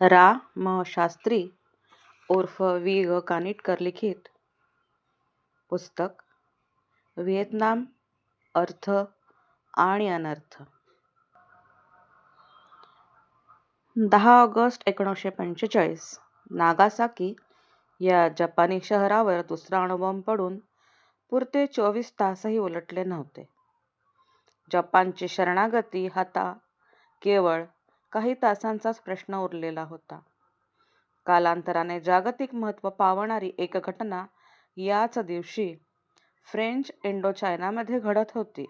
रा. म. शास्त्री उर्फ वी ग. कानिटकर लिखित पुस्तक व्हिएतनाम अर्थ आणि अनर्थ दहा ऑगस्ट एकोणीसशे पंचेचाळीस नागासाकी या जपानी शहरावर दुसरा अणुबॉम्ब पडून पुरते चोवीस तासही उलटले नव्हते. जपानची शरणागती आता केवळ काही तासांचाच प्रश्न उरलेला होता. कालांतराने जागतिक महत्त्व पावणारी एक घटना याच दिवशी फ्रेंच इंडोचायनामध्ये घडत होती.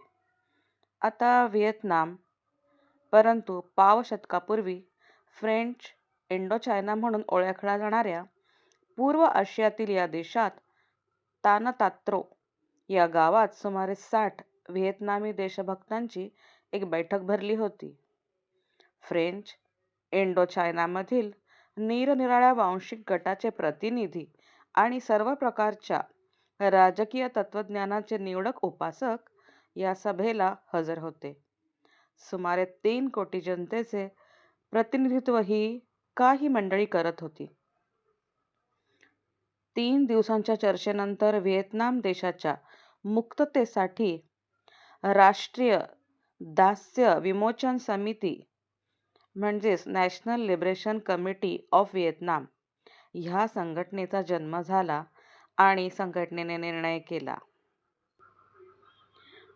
आता व्हिएतनाम, परंतु पाव शतकापूर्वी फ्रेंच इंडोचायना म्हणून ओळखल्या जाणाऱ्या पूर्व आशियातील या देशात तानतात्रो या गावात सुमारे साठ व्हिएतनामी देशभक्तांची एक बैठक भरली होती. फ्रेंच इंडोचायनामधील निरनिराळ्या वांशिक गटाचे प्रतिनिधी आणि सर्व प्रकारच्या राजकीय तत्त्वज्ञानाचे निवडक उपासक या सभेला हजर होते. सुमारे तीन कोटी जनतेचे प्रतिनिधित्व ही काही मंडळी करत होती. तीन दिवसांच्या चर्चेनंतर व्हिएतनाम देशाच्या मुक्ततेसाठी राष्ट्रीय दास्य विमोचन समिती म्हणजेच national liberation committee of Vietnam ह्या संघटनेचा जन्म झाला आणि संघटनेने निर्णय केला.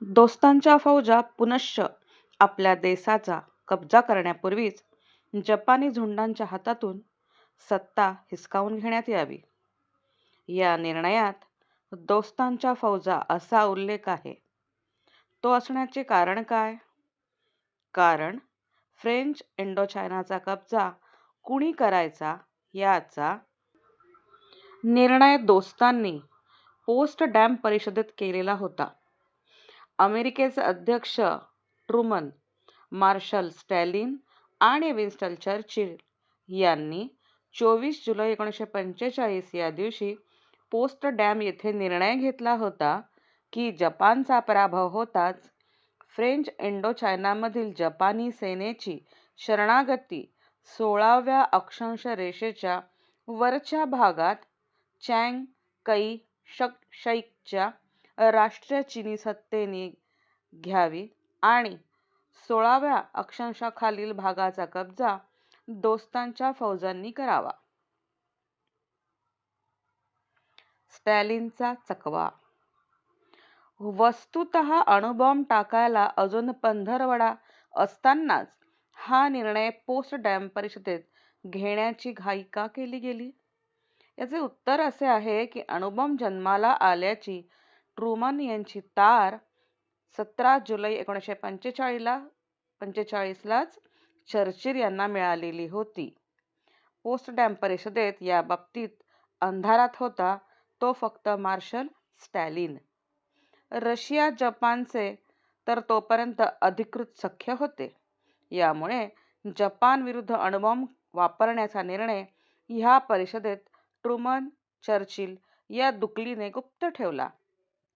दोस्तांच्या फौजा पुनश्च आपल्या देसाचा कब्जा करण्यापूर्वीच जपानी झुंडांच्या हातातून सत्ता हिसकावून घेण्यात यावी. या निर्णयात दोस्तांच्या फौजा असा उल्लेख आहे. तो असण्याचे कारण काय? कारण फ्रेंच इंडोचायनाचा कब्जा कुणी करायचा याचा निर्णय दोस्तांनी पोट्सडॅम परिषदेत केलेला होता. अमेरिकेचे अध्यक्ष ट्रूमन, मार्शल स्टॅलिन आणि विन्स्टन चर्चिल यांनी चोवीस जुलै एकोणीसशे पंचेचाळीस या दिवशी पोट्सडॅम येथे निर्णय घेतला होता की जपानचा पराभव होताच फ्रेंच इंडोचायनामधील जपानी सेनेची शरणागती सोळाव्या अक्षांश रेषेच्या वरच्या भागात च्यांग कै शैकच्या राष्ट्रीय चिनी सत्तेने घ्यावी आणि सोळाव्या अक्षांशाखालील भागाचा कब्जा दोस्तांच्या फौजांनी करावा. स्टॅलिनचा चकवा - वस्तुतः अणुबॉम्ब टाकायला अजून पंधरवडा असतानाच हा निर्णय पोट्सडॅम परिषदेत घेण्याची घाई का केली गेली? याचे उत्तर असे आहे की अणुबॉम्ब जन्माला आल्याची ट्रूमन यांची तार सतरा जुलै एकोणीसशे पंचेचाळीला पंचेचाळीसलाच चर्चिल यांना मिळालेली होती. पोट्सडॅम परिषदेत या बाबतीत अंधारात होता तो फक्त मार्शल स्टॅलिन. रशिया जपानचे तर तोपर्यंत अधिकृत सख्य होते. यामुळे जपान विरुद्ध अणुबॉम्ब वापरण्याचा निर्णय ह्या परिषदेत ट्रूमन, चर्चिल या दुकलीने गुप्त ठेवला.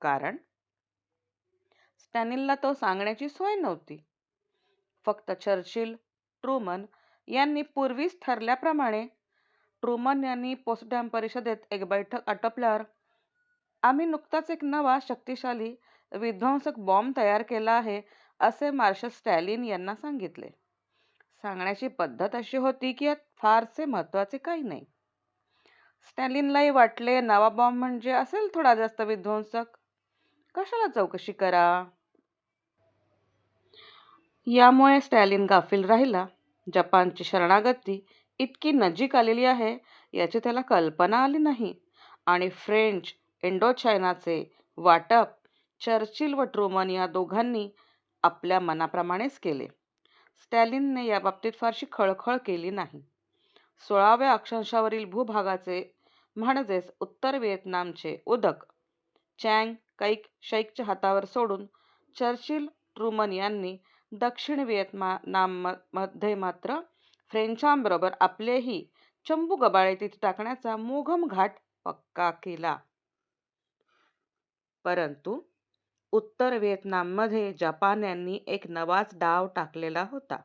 कारण स्टॅलिनला तो सांगण्याची सोय नव्हती. फक्त चर्चिल, ट्रूमन यांनी पूर्वीच ठरल्याप्रमाणे ट्रुमन यांनी पोस्टडॅम परिषदेत एक बैठक आटोपल्यावर आम्ही नुकताच एक नवा शक्तिशाली विध्वंसक बॉम्ब तयार केला आहे असे मार्शल स्टॅलिन यांना सांगितले. सांगण्याची पद्धत अशी होती की यात फारसे महत्त्वाचे काही नाही. स्टॅलिनलाही वाटले नवा बॉम्ब म्हणजे असेल थोडा जास्त विध्वंसक. कशाला चौकशी करा? यामुळे स्टॅलिन गाफील राहिला. जपानची शरणागती इतकी नजीक आलेली आहे याची त्याला कल्पना आली नाही आणि फ्रेंच इंडोचायनाचे वाटप चर्चिल व ट्रूमन या दोघांनी आपल्या मनाप्रमाणेच केले. स्टॅलिनने याबाबतीत फारशी खळखळ केली नाही. सोळाव्या अक्षांशावरील भूभागाचे म्हणजेच उत्तर व्हिएतनामचे उदक चँग कैक शैकच्या हातावर सोडून चर्चिल, ट्रूमन यांनी दक्षिण व्हिएतनाममध्ये मात्र फ्रेंचांबरोबर आपलेही चंबू गबाळे तिथे टाकण्याचा मोघम घाट पक्का केला. परंतु उत्तर व्हिएतनाममध्ये जपान्यांनी एक नवाच डाव टाकलेला होता.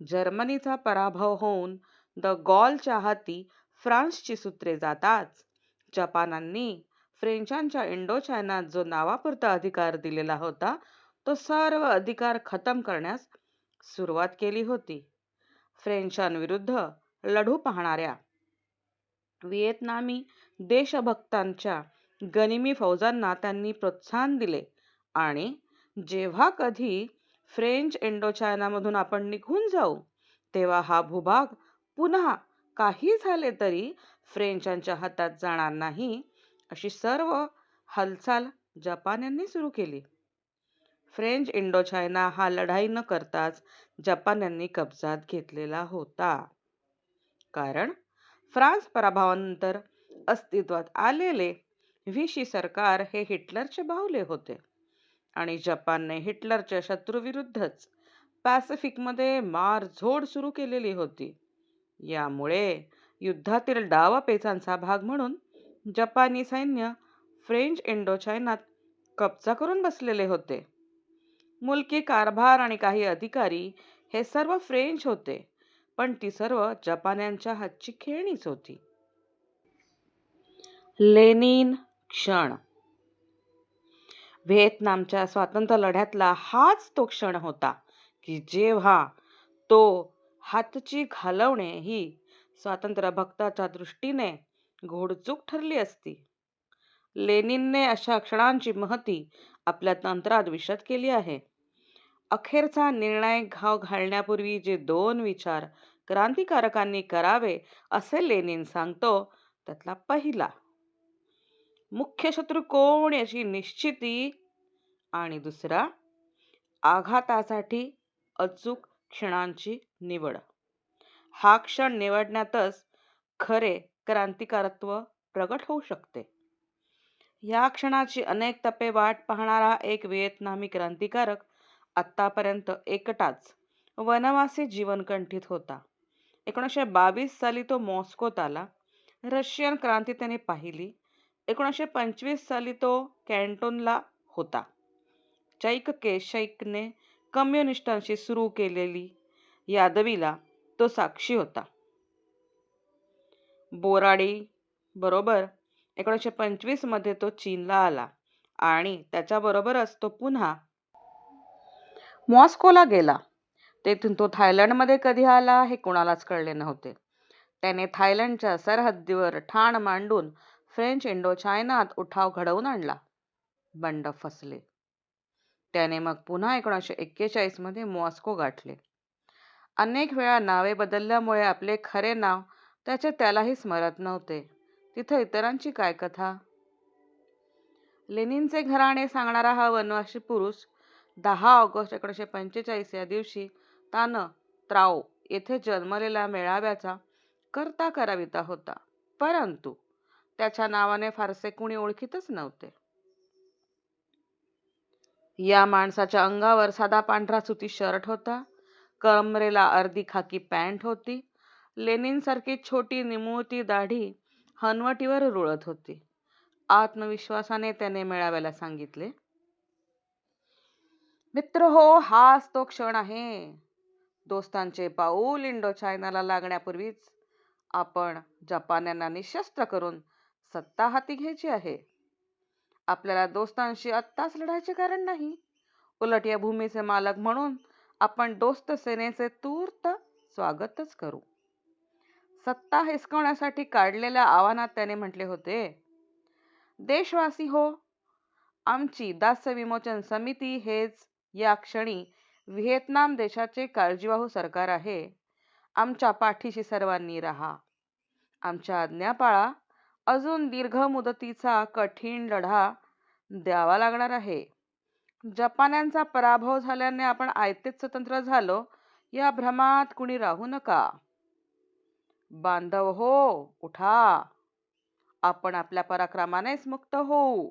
जर्मनीचा पराभव होऊन द गॉलच्या हाती फ्रान्सची सूत्रे जाताच जपानांनी फ्रेंचांच्या इंडो चायनात जो नावापुरता अधिकार दिलेला होता तो सर्व अधिकार खतम करण्यास सुरुवात केली होती फ्रेंचांविरुद्ध लढू पाहणाऱ्या व्हिएतनामी देशभक्तांच्या गनिमी फौजांना त्यांनी प्रोत्साहन दिले. आणि जेव्हा कधी फ्रेंच इंडोचायनामधून आपण निघून जाऊ तेव्हा हा भूभाग पुन्हा काही झाले तरी फ्रेंचांच्या हातात जाणार नाही अशी सर्व हालचाल जपान यांनी सुरू केली. फ्रेंच इंडोचायना हा लढाई न करताच जपान यांनी कब्जात घेतलेला होता. कारण फ्रान्स पराभवानंतर अस्तित्वात आलेले व्हिशी सरकार हे हिटलरचे बाहुले होते. आणि जपानने हिटलरच्या शत्रूविरुद्धच पॅसिफिकमध्ये मारझोड सुरू केलेली होती. यामुळे युद्धातील डावपेचांचा भाग म्हणून जपानी सैन्य फ्रेंच इंडोचायनात कब्जा करून बसलेले होते. मुलकी कारभार आणि काही अधिकारी हे सर्व फ्रेंच होते पण ती सर्व जपान्यांच्या हातची खेळणीच होती. लेनिन क्षण. व्हिएतनामच्या स्वातंत्र्य लढ्यातला हाच तो क्षण होता की जेव्हा तो हातची घालवणे ही स्वातंत्र्य भक्ताच्या दृष्टीने घोडचूक ठरली असती. लेनिनने अशा क्षणांची महती आपल्या तंत्रात विशद केली आहे. अखेरचा निर्णय घाव घालण्यापूर्वी जे दोन विचार क्रांतिकारकांनी करावे असे लेनिन सांगतो त्यातला पहिला. मुख्य शत्रू कोण याची निश्चिती? आणि दुसरा आघातासाठी अचूक क्षणांची निवड. हा क्षण निवडण्यातच खरे क्रांतिकारत्व प्रगट होऊ शकते. या क्षणाची अनेक तपे वाट पाहणारा एक व्हिएतनामी क्रांतिकारक आतापर्यंत एकटाच वनवासी जीवन कंठित होता. एकोणीसशे बावीस साली तो मॉस्कोत आला. रशियन क्रांती त्याने पाहिली. एकोणीसशे पंचवीस साली तो कॅन्टोनला होता. चैक केशैकने कम्युनिस्टांशी सुरू केलेली यादवीला तो साक्षी होता. बोराडी बरोबर एकोणीसशे पंचवीसमध्ये तो चीनला आला आणि त्याच्याबरोबरच तो पुन्हा मॉस्कोला गेला. तेथून तो थायलंडमध्ये कधी आला हे कोणालाच कळले नव्हते. त्याने थायलंडच्या सरहद्दीवर ठाण मांडून फ्रेंच इंडो चायनात उठाव घडवून आणला. बंड फसले. त्याने मग पुन्हा एकोणीसशे एक्केचाळीसमध्ये मॉस्को गाठले. अनेक वेळा नावे बदलल्यामुळे आपले खरे नाव त्याचे त्यालाही स्मरत नव्हते. तिथं इतरांची काय कथा? लेनिनचे घराणे सांगणारा हा वनवासी पुरुष दहा ऑगस्ट एकोणीसशे पंचेचाळीस या दिवशी तान त्राओ येथे जन्मलेला मेळाव्याचा करता कराविता होता. परंतु त्याच्या नावाने फारसे कुणी ओळखीतच नव्हते. या माणसाच्या अंगावर साधा पांढरा सुती शर्ट होता. कमरेला अर्धी खाकी पॅन्ट होती. लेनिन सारखी छोटी निमुळती दाढी हनवटीवर रुळत होती. आत्मविश्वासाने त्याने मेळाव्याला सांगितले मित्र हो हाच तो क्षण आहे. दोस्तांचे पाऊल इंडो चायनाला लागण्यापूर्वीच आपण जपान्यांना निशस्त्र करून सत्ता हाती घ्यायची आहे. आपल्याला दोस्तांशी आत्ताच लढायचे कारण नाही. उलट या भूमीचे मालक म्हणून आपण दोस्त सेनेचे तूर्त स्वागतच करू. सत्ता हिसकवण्यासाठी काढलेल्या आव्हानात त्याने म्हटले होते देशवासी हो आमची दास्य विमोचन समिती हेच या क्षणी व्हिएतनाम देशाचे काळजीवाहू सरकार आहे. आमच्या पाठीशी सर्वांनी राहा. आमच्या आज्ञा पाळा अजून दीर्घ मुदतीचा कठीण लढा द्यावा लागणार आहे. जपान्यांचा पराभव झाल्याने आपण आयतेच स्वतंत्र झालो या भ्रमात कुणी राहू नका. बांधव हो उठा. आपण आपल्या पराक्रमानेच मुक्त होऊ.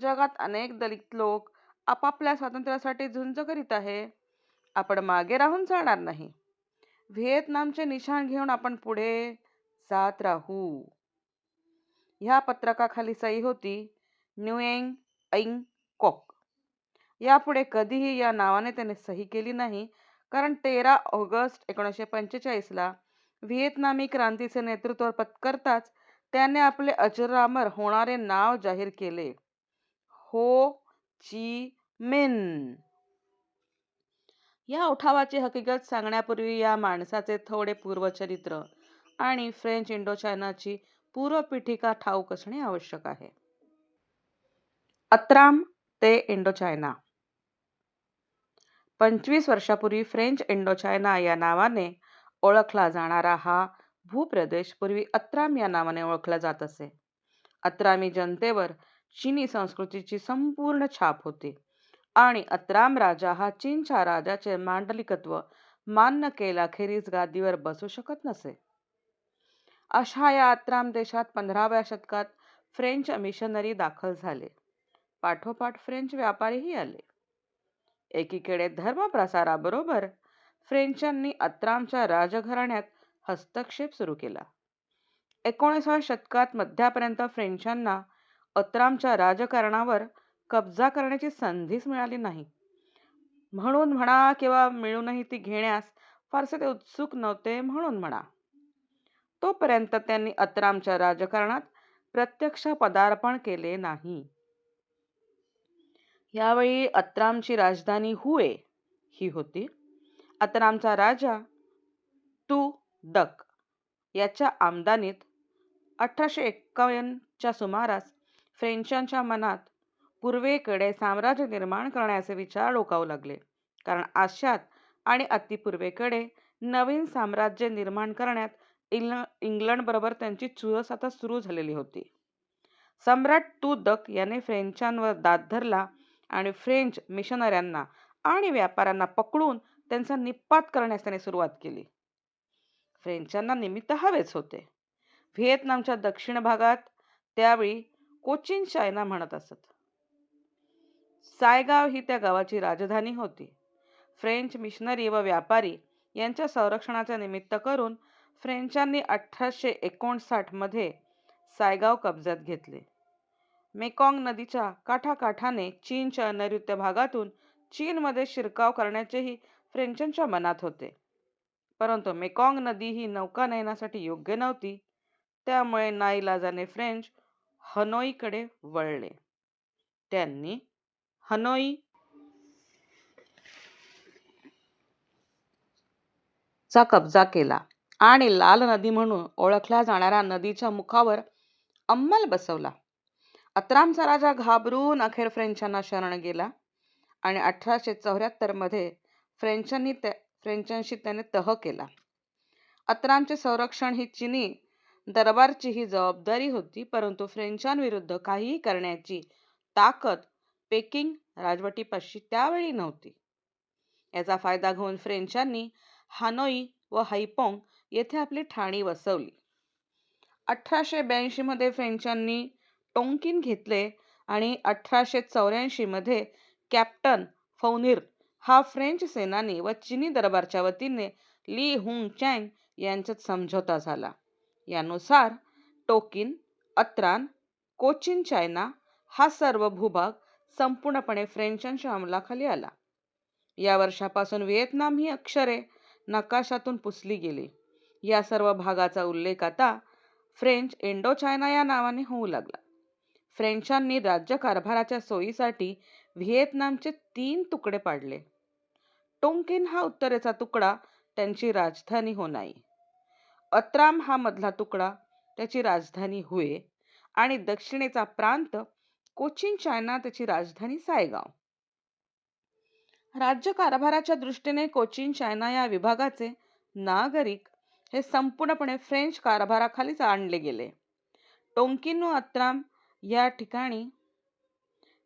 जगात अनेक दलित लोक आपापल्या स्वातंत्र्यासाठी झुंज करीत आहे. आपण मागे राहून चालणार नाही. व्हिएतनामचे निशाण घेऊन आपण पुढे जात राहू. ह्या पत्रकाखाली सही होती. न्यूएंग ऐंग कॉक. यापुढे कधीही या नावाने त्याने सही केली नाही कारण तेरा ऑगस्ट एकोणीसशे पंचेचाळीसला व्हिएतनामी क्रांतीचे नेतृत्व पत्करताच त्याने आपले अजरामर होणारे नाव जाहीर केले. हो ची मिन. या उठावाची हकीकत सांगण्यापूर्वी या माणसाचे थोडे पूर्वचरित्र आणि फ्रेंच इंडोचायनाची पूर्वपीठिका ठाऊक असणे आवश्यक आहे. अत्राम ते इंडोचायना. पंचवीस वर्षापूर्वी फ्रेंच इंडोचायना या नावाने ओळखला जाणारा हा भूप्रदेश पूर्वी अत्राम या नावाने ओळखला जात असे. अत्रामी जनतेवर चीनी संस्कृतीची संपूर्ण छाप होती आणि अत्राम राजा हा चीनच्या राजाचे मांडलिकत्व मान्य केल्याखेरीज गादीवर बसू शकत नसे. अशा या आत्राम देशात पंधराव्या शतकात फ्रेंच मिशनरी दाखल झाले. पाठोपाठ फ्रेंच व्यापारीही आले. एकीकडे धर्मप्रसाराबरोबर फ्रेंचांनी अत्रामच्या राजघराण्यात हस्तक्षेप सुरू केला. एकोणीसाव्या शतकात मध्यापर्यंत फ्रेंचांना अत्रामच्या राजकारणावर कब्जा करण्याची संधीच मिळाली नाही. म्हणून म्हणा किंवा मिळूनही ती घेण्यास फारसे ते उत्सुक नव्हते म्हणून म्हणा. तोपर्यंत त्यांनी अत्रामच्या राजकारणात प्रत्यक्ष पदार्पण केले नाही. यावेळी अत्रामची राजधानी हुए ही होती. अत्रामचा राजा तू दक याच्या आमदानीत अठराशे एक्कावन्नच्या सुमारास फ्रेंचांच्या मनात पूर्वेकडे साम्राज्य निर्माण करण्याचे विचार डोकावू लागले. कारण आशियात आणि अतिपूर्वेकडे नवीन साम्राज्य निर्माण करण्यात इंग्लंड बरोबर त्यांची चुरस आता सुरू झालेली होती. सम्राट तुदक याने फ्रेंचांवर दाद धरला आणि फ्रेंच मिशनऱ्यांना आणि व्यापाऱ्यांना पकडून त्यांचा निपात करण्यास त्याने सुरुवात केली. फ्रेंचांना निमित्त हवेच होते. व्हिएतनामच्या दक्षिण भागात त्यावेळी कोचिन चायना म्हणत असत. सायगाव ही त्या गावाची राजधानी होती. फ्रेंच मिशनरी व व्यापारी यांच्या संरक्षणाचे निमित्त करून फ्रेंचांनी अठराशे एकोणसाठमध्ये सायगाव कब्जात घेतले. मेकॉंग नदीच्या काठाकाठाने चीनच्या नैऋत्य भागातून चीनमध्ये शिरकाव करण्याचेही फ्रेंचांच्या मनात होते. परंतु मेकॉंग नदी ही नौकानयनासाठी योग्य नव्हती. त्यामुळे नाईलाजाने फ्रेंच हनोईकडे वळले. त्यांनी हनोई चा कब्जा केला. आणि लाल नदी म्हणून ओळखल्या जाणाऱ्या नदीच्या मुखावर अंमल बसवला. अत्रामचा राजा घाबरून अखेर फ्रेंचांना शरण गेला आणि अठराशे चौऱ्याहत्तरमध्ये फ्रेंचांनी फ्रेंचांनी फ्रेंचांशी त्याने तह केला. अत्रामचे संरक्षण ही चिनी दरबारची ही जबाबदारी होती परंतु फ्रेंचांविरुद्ध काहीही करण्याची ताकद पेकिंग राजवटीपाशी त्यावेळी नव्हती. याचा फायदा घेऊन फ्रेंचांनी हानोई व हैपोंग येथे आपली ठाणी वसवली. अठराशे ब्याऐंशीमध्ये फ्रेंचांनी टोंकिन घेतले आणि अठराशे चौऱ्याऐंशीमध्ये कॅप्टन फौनिर हा फ्रेंच सेनानी व चिनी दरबारच्या वतीने ली हुंग चँग यांच्यात समझोता झाला. यानुसार टोकिन अत्रान कोचिन चायना हा सर्व भूभाग संपूर्णपणे फ्रेंचांच्या अंमलाखाली आला. या वर्षापासून व्हिएतनाम ही अक्षरे नकाशातून पुसली गेली. या सर्व भागाचा उल्लेख आता फ्रेंच इंडोचायना या नावाने होऊ लागला. फ्रेंचांनी राज्यकारभाराच्या सोयीसाठी व्हिएतनामचे तीन तुकडे पाडले. टोंकिन हा उत्तरेचा तुकडा त्यांची राजधानी होनाई. अत्राम हा मधला तुकडा त्याची राजधानी हुए आणि दक्षिणेचा प्रांत कोचिन चायना त्याची राजधानी सायगाव. राज्यकारभाराच्या दृष्टीने कोचिन चायना या विभागाचे नागरिक हे संपूर्णपणे फ्रेंच कारभाराखालीच आणले गेले. टोंकिनो अत्राम या ठिकाणी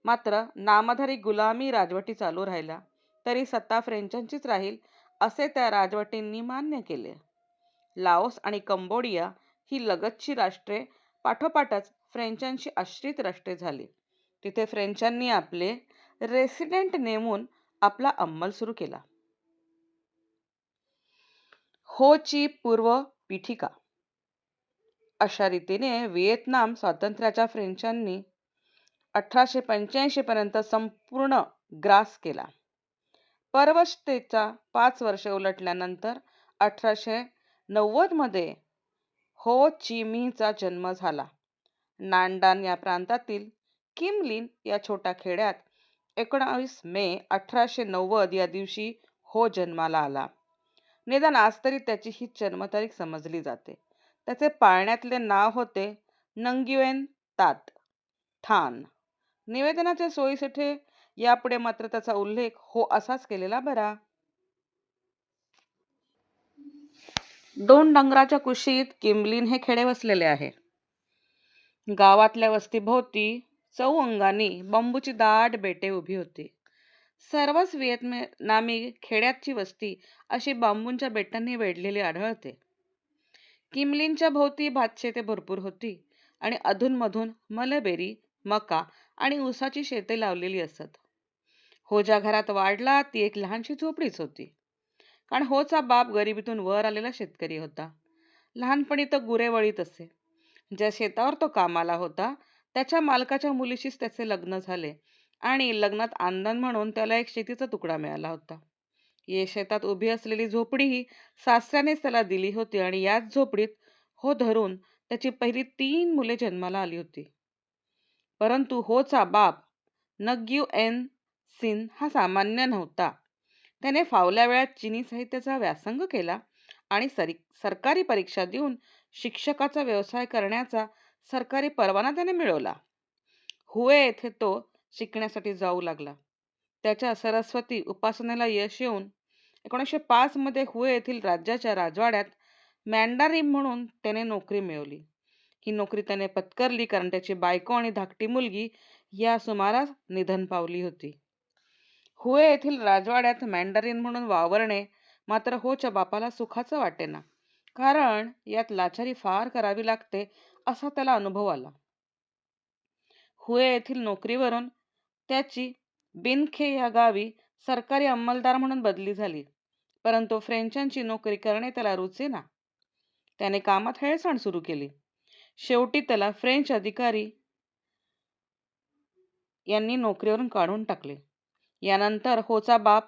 मात्र नामधारी गुलामी राजवटी चालू राहिल्या तरी सत्ता फ्रेंचांचीच राहील असे त्या राजवटींनी मान्य केले. लाओस आणि कंबोडिया ही लगतची राष्ट्रे पाठोपाठच फ्रेंचांशी आश्रित राष्ट्रे झाली. तिथे फ्रेंचांनी आपले रेसिडेंट नेमून आपला अंमल सुरू केला. हो ची पूर्व पीठिका अशा रीतीने व्हिएतनाम स्वातंत्र्याच्या फ्रेंचांनी अठराशे पंच्याऐंशी पर्यंत संपूर्ण ग्रास केला परवशतेचा पाच वर्षे उलटल्यानंतर अठराशे नव्वदमध्ये हो चिमीचा जन्म झाला. नांडान या प्रांतातील किमलिन या छोट्या खेड्यात एकोणावीस मे अठराशे नव्वद या दिवशी हो जन्माला आला. निदान आज तरी त्याची ही जन्मतारीख समजली जाते. त्याचे पाळण्यातले नाव होते नंगिवेन तात ठान. निवेदनाच्या सोयीसाठी यापुढे मात्र त्याचा उल्लेख हो असाच केलेला बरा. दोन डोंगराच्या कुशीत किमलिन हे खेडे वसलेले आहे. गावातल्या वस्तीभोवती चौअंगांनी बांबूची दाट बेटे उभी होती. सर्वच व्हिएतनामी खेड्याची वस्ती अशी बांबूच्या बेटांनी वेढलेली आढळते. किमलींच्या भोवती भातशेते भरपूर होती आणि अधूनमधून मलबेरी, मका आणि ऊसाची शेते लावलेली असत. हो ज्या घरात वाढला ती एक लहानशी झोपडीच होती. कारण होचा बाप गरिबीतून वर आलेला शेतकरी होता. लहानपणी तो गुरेवळीत असे. ज्या शेतावर तो कामाला होता त्याच्या मालकाच्या मुलीशीच त्याचे लग्न झाले आणि लग्नात आंदण म्हणून त्याला एक शेतीचा तुकडा मिळाला होता. ये शेतात उभी असलेली झोपडीही सासऱ्यानेच त्याला दिली होती आणि याच झोपडीत हो धरून त्याची पहिली तीन मुले जन्माला आली होती. परंतु होचा बाप नग्यू एन सिन हा सामान्य नव्हता. त्याने फावल्या वेळात चिनी साहित्याचा व्यासंग केला आणि सरकारी परीक्षा देऊन शिक्षकाचा व्यवसाय करण्याचा सरकारी परवाना त्याने मिळवला. हुए येथे तो शिकण्यासाठी जाऊ लागला. त्याच्या सरस्वती उपासनेला यश येऊन एकोणीसशे पाच मध्ये हुए येथील राज्याच्या राजवाड्यात मॅन्डारिन म्हणून त्याने नोकरी मिळवली. ही नोकरी त्याने पत्करली कारण त्याची बायको आणि धाकटी मुलगी या सुमारास निधन पावली होती. हुए येथील राजवाड्यात मॅन्डारिन म्हणून वावरणे मात्र होच्या बापाला सुखाचं वाटेना. कारण यात लाचारी फार करावी लागते असा त्याला अनुभव आला. हुए येथील नोकरीवरून त्याची बिनखे या गावी सरकारी अंमलदार म्हणून बदली झाली. परंतु फ्रेंचांची नोकरी करणे त्याला रुचेना. त्याने कामात हेळसांड सुरू केली. शेवटी त्याला फ्रेंच अधिकारी यांनी नोकरीवरून काढून टाकले. यानंतर होचा बाप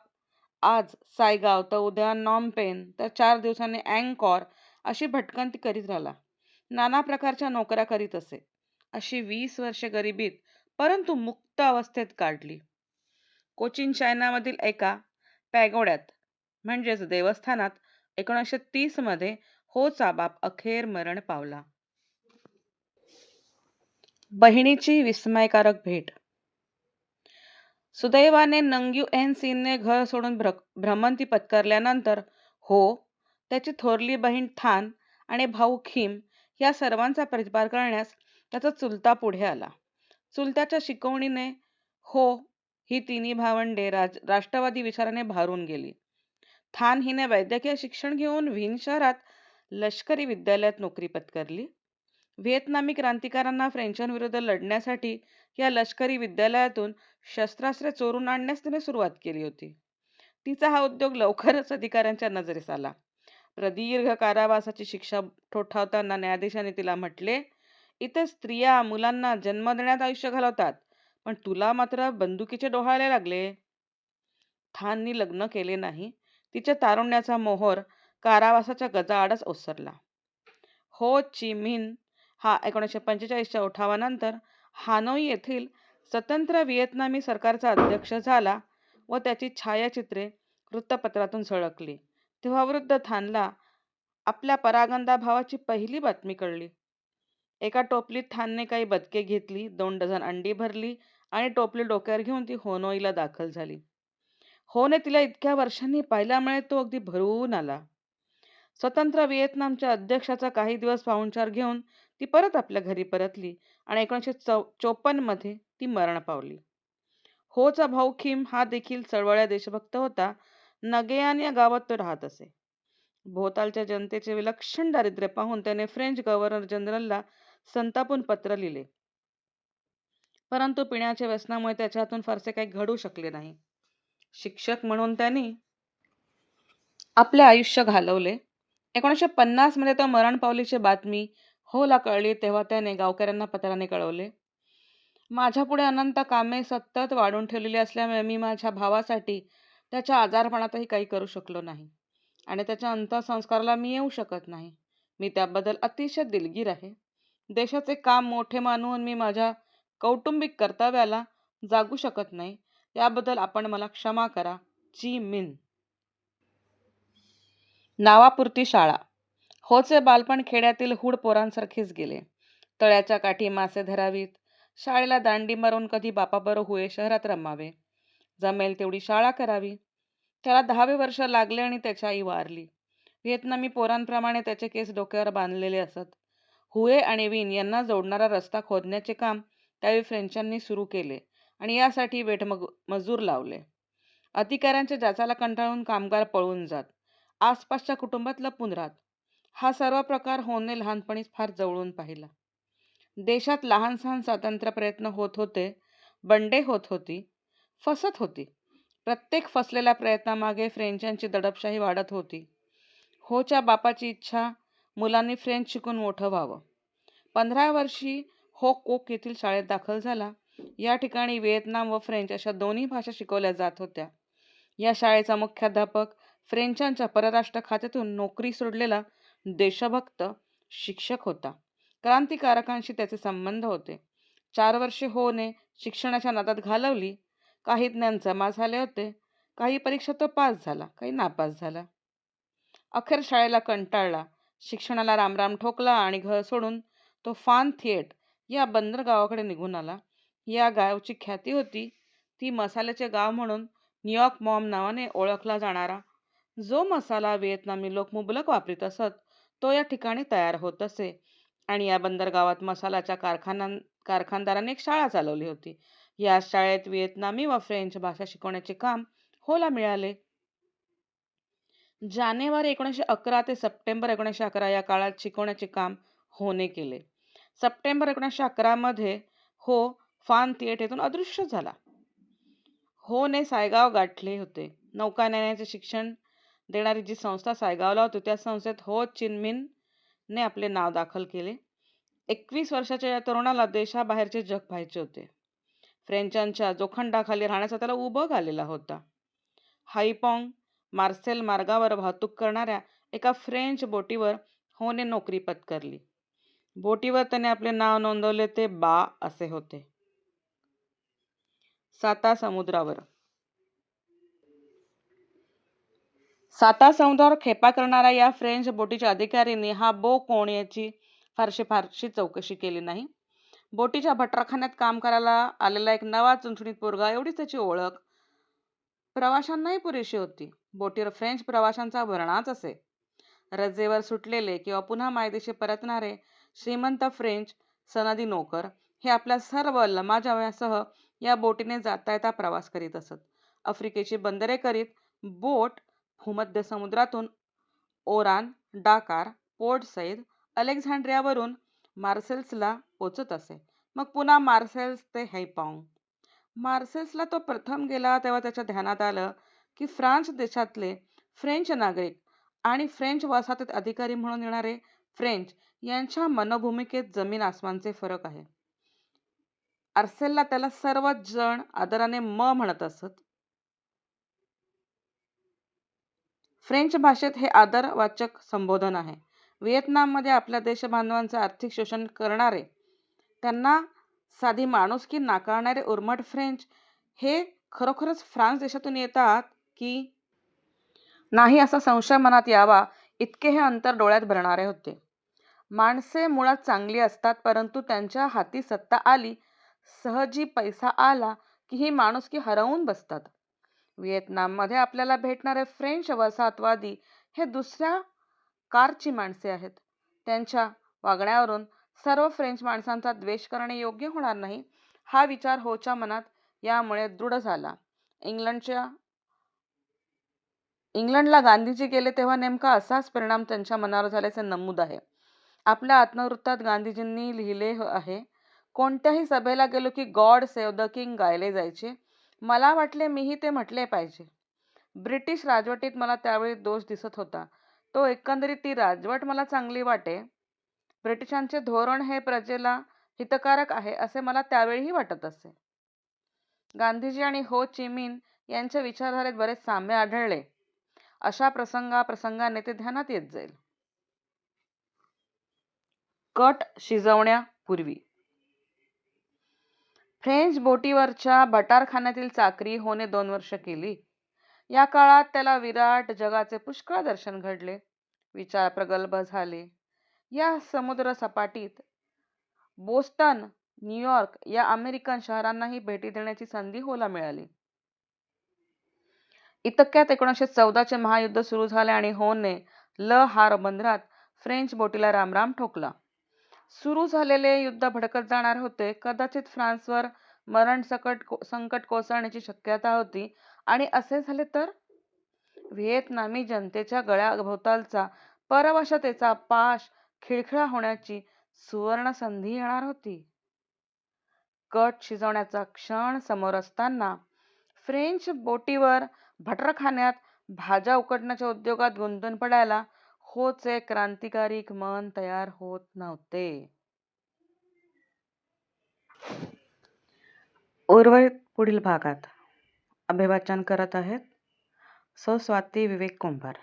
आज सायगाव तर उद्या नॉमपेन तर चार दिवसांनी अँकॉर अशी भटकंती करीत राहिला. नाना प्रकारच्या नोकऱ्या करीत असे. अशी वीस वर्षे गरिबीत परंतु मुक्त अवस्थेत काढली. कोचिन चायनामधील एका पॅगोड्यात म्हणजेच देवस्थानात एकोणीसशे तीसमध्ये होचा बाप अखेर मरण पावला. बहिणीची विस्मयकारक भेट सुदैवाने नंग्यू एन सीनने घर सोडून भ्रमंती पत्करल्यानंतर हो, त्याची थोरली बहीण थान आणि भाऊ खिम या सर्वांचा प्रतिपार करण्यास त्याचा चुलता पुढे आला. चुलत्याच्या शिकवणीने हो ही तिन्ही भावंडे राज राष्ट्रवादी विचाराने भारून गेली. थान हिने वैद्यकीय शिक्षण घेऊन व्हिन शहरात लष्करी विद्यालयात नोकरी पत्करली. व्हिएतनामी क्रांतिकारांना फ्रेंचांविरुद्ध लढण्यासाठी या लष्करी विद्यालयातून शस्त्रास्त्रे चोरून आणण्यास तिने सुरुवात केली होती. तिचा हा उद्योग लवकरच अधिकाऱ्यांच्या नजरेस आला. प्रदीर्घ कारावासाची शिक्षा ठोठावताना न्यायाधीशाने तिला म्हटले, इतर स्त्रिया मुलांना जन्म देण्यात आयुष्य घालवतात, पण तुला मात्र बंदुकीचे डोहाळे लागले. थाननी लग्न केले नाही. तिच्या तारुण्याचा मोहर कारावासाच्या गजाआडच ओसरला. हो ची मिन हा एकोणीसशे पंचेचाळीसच्या उठावानंतर हानोई येथील स्वतंत्र व्हिएतनामी सरकारचा अध्यक्ष झाला व त्याची छायाचित्रे वृत्तपत्रातून झळकली तेव्हा वृद्ध थानला आपल्या परागंदा भावाची पहिली बातमी कळली. एका टोपलीत थानने काही बदके घेतली, दोन डझन अंडी भरली आणि टोपली डोक्यावर घेऊन ती होनोईला दाखल झाली. होने तिला इतक्या वर्षांनी पाहिल्यामुळे तो अगदी भरून आला. स्वतंत्र व्हिएतनामच्या अध्यक्षाचा काही दिवस पाहुणचार घेऊन ती परत आपल्या घरी परतली आणि एकोणीसशे चौ चोपन्नमध्ये ती मरण पावली. होचा भाऊ खिम हा देखील चळवळ्या देशभक्त होता. नगेयान या गावात तो राहत असे. भोवतालच्या जनतेचे विलक्षण दारिद्र्य पाहून त्याने फ्रेंच गव्हर्नर जनरलला संतापून पत्र लिहिले. परंतु पिण्याच्या व्यसनामुळे त्याच्या हातून फारसे काही घडू शकले नाही. शिक्षक म्हणून त्यांनी आपले आयुष्य घालवले. एकोणीसशे पन्नासमध्ये तो मरण पावलीची बातमी होला कळली तेव्हा त्याने गावकऱ्यांना पत्राने कळवले. माझ्यापुढे अनंत कामे सतत वाढून ठेवलेली असल्यामुळे मी माझ्या भावासाठी त्याच्या आजारपणातही काही करू शकलो नाही. आणि त्याच्या अंतःसंस्काराला मी येऊ शकत नाही मी त्याबद्दल अतिशय दिलगीर आहे देशाचे काम मोठे मानून मी माझ्या कौटुंबिक कर्तव्याला जागू शकत नाही. याबद्दल आपण मला क्षमा करा. जी मिन. नावापुरती शाळा. होचे बालपण खेड्यातील हुड पोरांसारखेच गेले. तळ्याच्या काठी मासे धरावीत. शाळेला दांडी मारून कधी बापाबरो हुये शहरात रमावे. जमेल तेवढी शाळा करावी. त्याला दहावे वर्ष लागले आणि त्याची आई वारली. व्हिएतनामी पोरांप्रमाणे त्याचे केस डोक्यावर बांधलेले असत. हुए आणि विन यांना जोडणारा रस्ता खोदण्याचे काम त्यावेळी फ्रेंचांनी सुरू केले आणि यासाठी वेठमग मजूर लावले. अधिकाऱ्यांच्या जाचाला कंटाळून कामगार पळून जात. आसपासच्या कुटुंबात लपून राहत. हा सर्व प्रकार होणे लहानपणीच फार जवळून पाहिला. देशात लहान सहान स्वातंत्र्य प्रयत्न होत होते बंडे होत होती फसत होती. प्रत्येक फसलेल्या प्रयत्नामागे फ्रेंचांची दडपशाही वाढत होती. होच्या बापाची इच्छा मुलांनी फ्रेंच शिकून मोठं व्हावं. पंधरा वर्षी हो कोक येथील शाळेत दाखल झाला. या ठिकाणी व्हिएतनाम व फ्रेंच अशा दोन्ही भाषा शिकवल्या जात होत्या. या शाळेचा मुख्याध्यापक फ्रेंचांच्या परराष्ट्र खात्यातून नोकरी सोडलेला देशभक्त शिक्षक होता. क्रांतिकारकांशी त्याचे संबंध होते. चार वर्षे होने शिक्षणाच्या नादात घालवली. काही ज्ञान जमा झाले होते. काही परीक्षा तो पास झाला. काही नापास झाला. अखेर शाळेला कंटाळला. शिक्षणाला रामराम ठोकला आणि घर सोडून तो फान थिएट या बंदर गावाकडे निघून आला. या गावची ख्याती होती ती मसाल्याचे गाव म्हणून न्यूयॉर्क मॉम नावाने ओळखला जाणारा. जो मसाला व्हिएतनामी लोक मुबलक वापरीत असत तो या ठिकाणी तयार होत असे. आणि या बंदरगावात मसाल्याच्या कारखाना कारखानदाराने एक शाळा चालवली होती. या शाळेत व्हिएतनामी व फ्रेंच भाषा शिकवण्याचे काम होला मिळाले. जानेवारी एकोणीसशे अकरा ते सप्टेंबर एकोणीसशे अकरा या काळात शिकवण्याचे काम होने केले. सप्टेंबर एकोणीसशे अकरामध्ये हो फान थिएट अदृश्य झाला. होने सायगाव गाठले होते. नौकानयनाचे शिक्षण देणारी जी संस्था सायगावला होती त्या संस्थेत हो चिनमिन ने आपले नाव दाखल केले. एकवीस वर्षाच्या या तरुणाला देशाबाहेरचे जग पाहायचे होते. फ्रेंचांच्या जोखंडाखाली राहण्याचा त्याला उभं आलेला होता. हायपॉंग मार्सेल मार्गावर वाहतूक करणाऱ्या एका फ्रेंच बोटीवर होने नोकरी पत्करली. बोटीवर त्याने आपले नाव नोंदवले ते बा असे होते. साता समुद्रावर. साता समुद्रावर खेपा करणाऱ्या या फ्रेंच बोटीच्या अधिकाऱ्यांनी हा बो कोण याची फारशी फारशी चौकशी केली नाही. बोटीच्या भटराखान्यात काम करायला आलेला एक नवा चुंचणीत पोरगा एवढीच त्याची ओळख प्रवाशांनाही पुरेशी होती. बोटीवर फ्रेंच प्रवाशांचा भरणाच असे. रजेवर सुटलेले किंवा पुन्हा मायदेशी परतणारे श्रीमंत फ्रेंच सनदी नोकर हे आपल्या सर्व लमाजाव्यासह या बोटीने जाता येता प्रवास करीत असत. आफ्रिकेची बंदरे करीत बोट भूमध्य समुद्रातून ओरान डाकार पोर्ट सईद अलेक्झांड्रियावरून मार्सेल्सला पोचत असे. मग पुन्हा मार्सेल्स ते हैपाँग. मार्सेल्सला तो प्रथम गेला तेव्हा त्याच्या ध्यानात आलं की फ्रान्स देशातले फ्रेंच नागरिक आणि फ्रेंच वसाहतीत अधिकारी म्हणून येणारे फ्रेंच यांच्या मनोभूमिकेत जमीन आसमानचे फरक आहे. आर्सेलला त्याला सर्वच जण आदराने म म्हणत असत. फ्रेंच भाषेत हे आदरवाचक संबोधन आहे. व्हिएतनाममध्ये आपल्या देशबांधवांचे आर्थिक शोषण करणारे त्यांना साधी माणुसकी नाकारणारे उर्मट फ्रेंच हे खरोखरच फ्रान्स देशातून येतात? की नाही असा संशय मनात यावा इतके हे अंतर डोळ्यात भरणारे होते. माणसे मुळात चांगली असतात परंतु त्यांच्या हाती सत्ता आली सहजी पैसा आला की ही माणुसकी हरवून बसतात. व्हिएतनाममध्ये आपल्याला भेटणारे फ्रेंच वसाहतवादी हे दुसऱ्या कारची माणसे आहेत. त्यांच्या वागण्यावरून सर्व फ्रेंच माणसांचा द्वेष करणे योग्य होणार नाही हा विचार होच्या मनात यामुळे दृढ झाला. इंग्लंडच्या इंग्लंडला गांधीजी गेले तेव्हा नेमका असाच परिणाम त्यांच्या मनावर झाल्याचे नमूद आहे. आपल्या आत्मवृत्तात गांधीजींनी लिहिले आहे कोणत्याही सभेला गेलो की गॉड सेव द किंग गायले जायचे. मला वाटले मीही ते म्हटले पाहिजे. ब्रिटिश राजवटीत मला त्यावेळी दोष दिसत होता. तो एकंदरीत ती राजवट मला चांगली वाटे. ब्रिटिशांचे धोरण हे प्रजेला हितकारक आहे असे मला त्यावेळीही वाटत असे. गांधीजी आणि हो चिमिन यांच्या विचारधारेत बरेच साम्य आढळले. अशा प्रसंगाप्रसंगाने ते ध्यानात येत जाईल. कट शिजवण्यापूर्वी. फ्रेंच बोटीवरच्या भटारखान्यातील चाकरी होणे दोन वर्ष केली. या काळात त्याला विराट जगाचे पुष्कळ दर्शन घडले. विचार प्रगल्भ झाले. या समुद्र सपाटीत बोस्टन न्यूयॉर्क या अमेरिकन शहरांनाही भेटी देण्याची संधी होला मिळाली. इतक्यात एकोणीसशे चौदाचे महायुद्ध सुरू झाले आणि होने ल हार बंदरात फ्रेंच बोटीला रामराम ठोकला. सुरू झालेले युद्ध भडकत जाणार होते. कदाचित फ्रान्सवर मरण संकट कोसळण्याची शक्यता होती. आणि असे झाले तर? व्हिएतनामी जनतेच्या गळ्याभोवतालचा परवशतेचा पाश खिळखिळा होण्याची सुवर्ण संधी येणार होती. कट शिजवण्याचा क्षण समोर असताना फ्रेंच बोटीवर भटरखान्यात भाज्या उकडण्याच्या उद्योगात गुंतून पडायला होचे क्रांतिकारी मन तयार होत नव्हते. उर्वरित पुढील भागात अभिवाचन करत आहेत. सो स्वाती विवेक कुंभार.